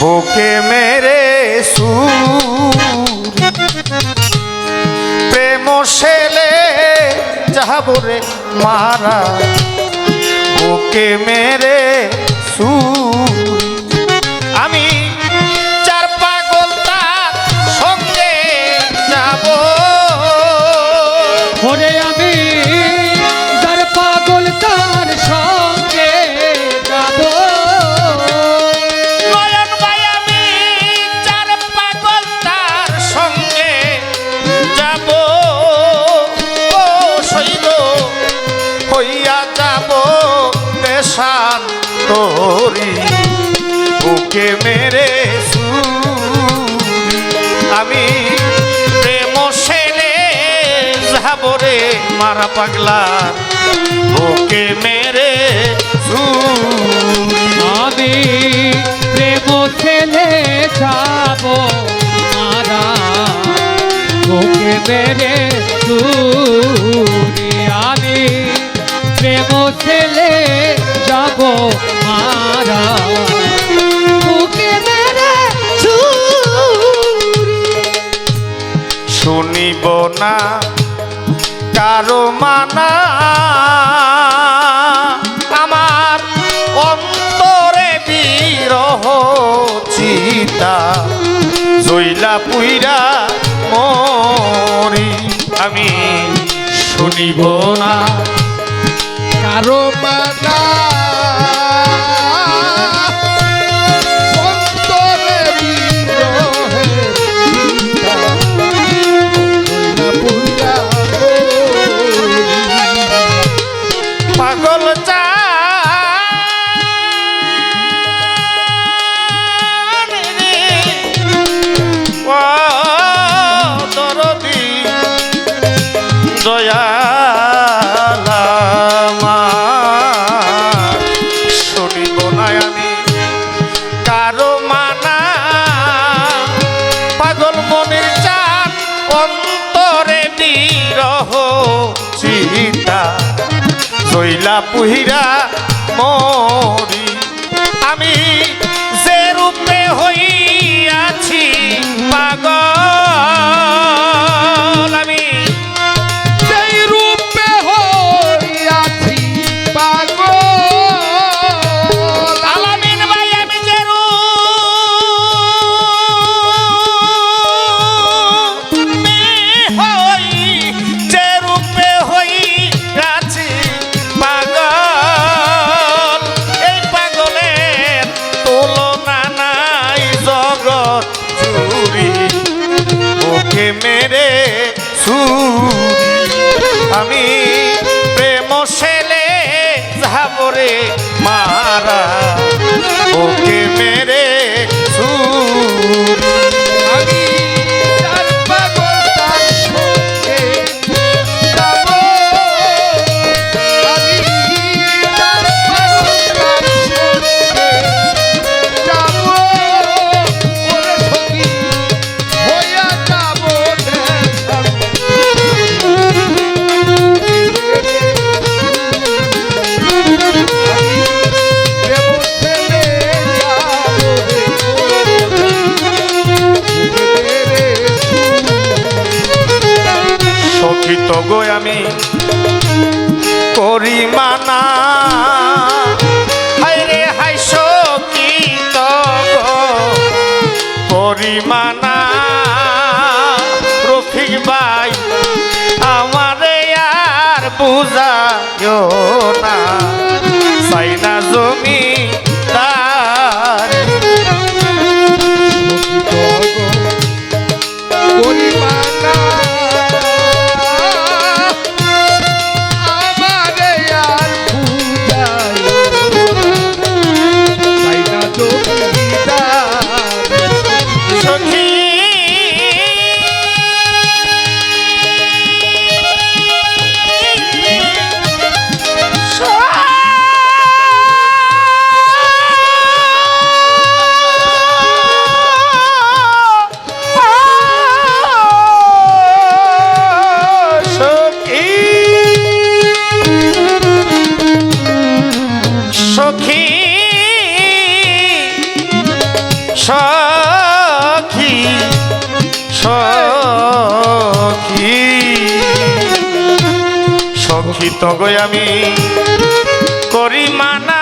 বুকে মেরে সুর। প্রেম শেলে যাবরে মারা। বুকে মেরে সুর। বুকে মেরে সুরি। আমি প্রেম সেলে যাব রে মারা পাগলা। বুকে মেরে সুরি। আমি প্রেম ছেলে যাব মারা। ওকে মেরে তুই আমি প্রেম ছেলে যাব মারা। শুনিব না, কারও মানা। আমার অন্তরে বিরহ চিতা, জইলা পুইরা মরি। আমি শুনিব না, কারও মানা। দয়ালামা। শুনিব না আমি কারও মানা। পাগল মনের চান অন্তরে নিরহ চিতা শৈলা পুহিরা মরি সখিত আমি করি রে হাই সখিত গো। করি রফিক ভাই আমারে আর বঞ্চিত গৈ আমি করি মানা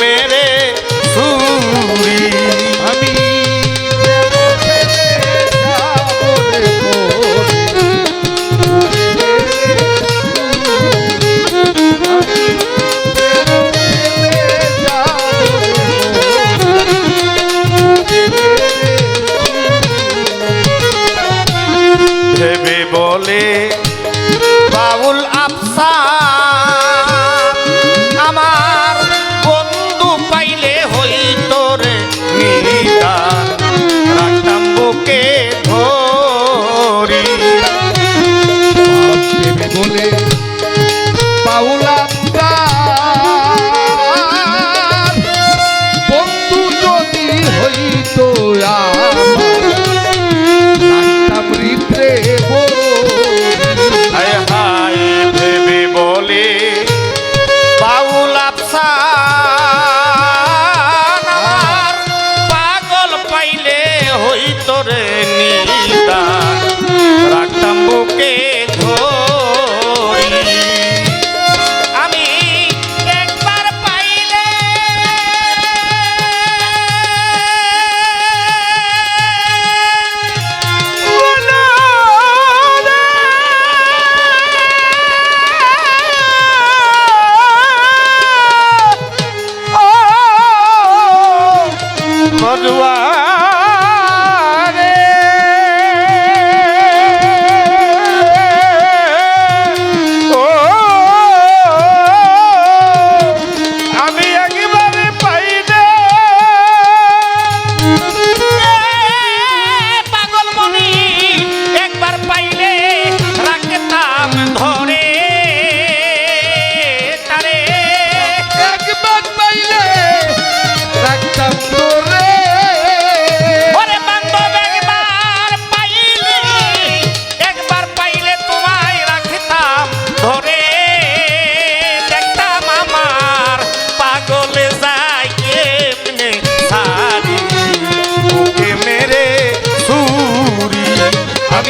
মেরে সুরি। আমি ভেবে বলে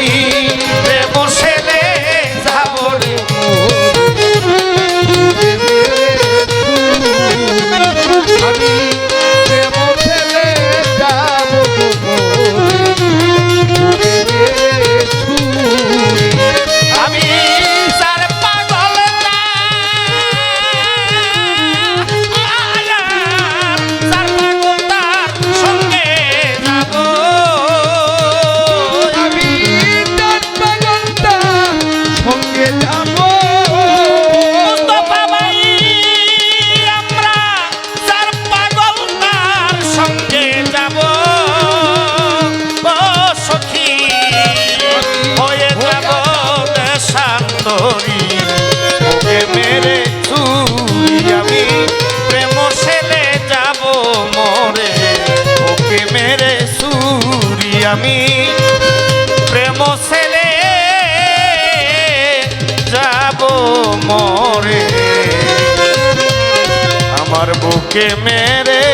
ी আমি প্রেম ছেলে যাব মরে। আমার বুকে মেরে